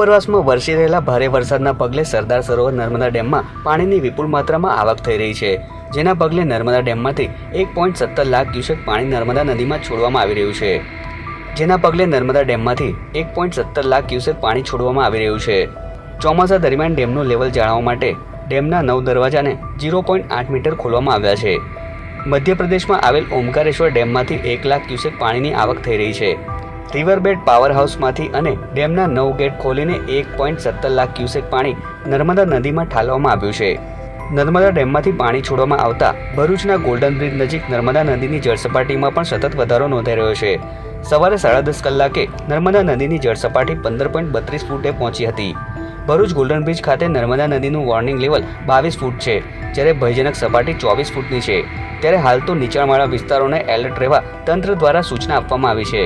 ઉપરવાસમાં વરસી રહેલા ભારે વરસાદના પગલે સરદાર સરોવર નર્મદા ડેમમાં પાણીની વિપુલ માત્રામાં આવક થઈ રહી છે, જેના પગલે નર્મદા ડેમમાંથી એક પોઈન્ટ સત્તર લાખ ક્યુસેક પાણી નર્મદા નદીમાં છોડવામાં આવી રહ્યું છે. જેના પગલે નર્મદા ડેમમાંથી એક પોઈન્ટ સત્તર લાખ ક્યુસેક પાણી છોડવામાં આવી રહ્યું છે. ચોમાસા દરમિયાન ડેમનું લેવલ જાણવા માટે ડેમના નવ દરવાજાને ઝીરો પોઈન્ટ આઠ મીટર ખોલવામાં આવ્યા છે. મધ્યપ્રદેશમાં આવેલ ઓમકારેશ્વર ડેમમાંથી એક લાખ ક્યુસેક પાણીની આવક થઈ રહી છે. રિવરબેડ પાવર હાઉસમાંથી અને ડેમના નવ ગેટ ખોલીને એક પોઈન્ટ સત્તર લાખ ક્યુસેક પાણી નર્મદા નદીમાં ઠાલવામાં આવ્યું છે. નર્મદા ડેમમાંથી પાણી છોડવામાં આવતા ભરૂચના ગોલ્ડન બ્રિજ નજીક નર્મદા નદીની જળસપાટીમાં પણ સતત વધારો નોંધાઈ રહ્યો છે. સવારે સાડા દસ કલાકે નર્મદા નદીની જળસપાટી પંદર પોઈન્ટ બત્રીસ ફૂટે પહોંચી હતી. ભરૂચ ગોલ્ડન બ્રિજ ખાતે નર્મદા નદીનું વોર્નિંગ લેવલ બાવીસ ફૂટ છે, જ્યારે ભયજનક સપાટી ચોવીસ ફૂટની છે. ત્યારે હાલ તો નીચાણવાળા વિસ્તારોને એલર્ટ રહેવા તંત્ર દ્વારા સૂચના આપવામાં આવી છે.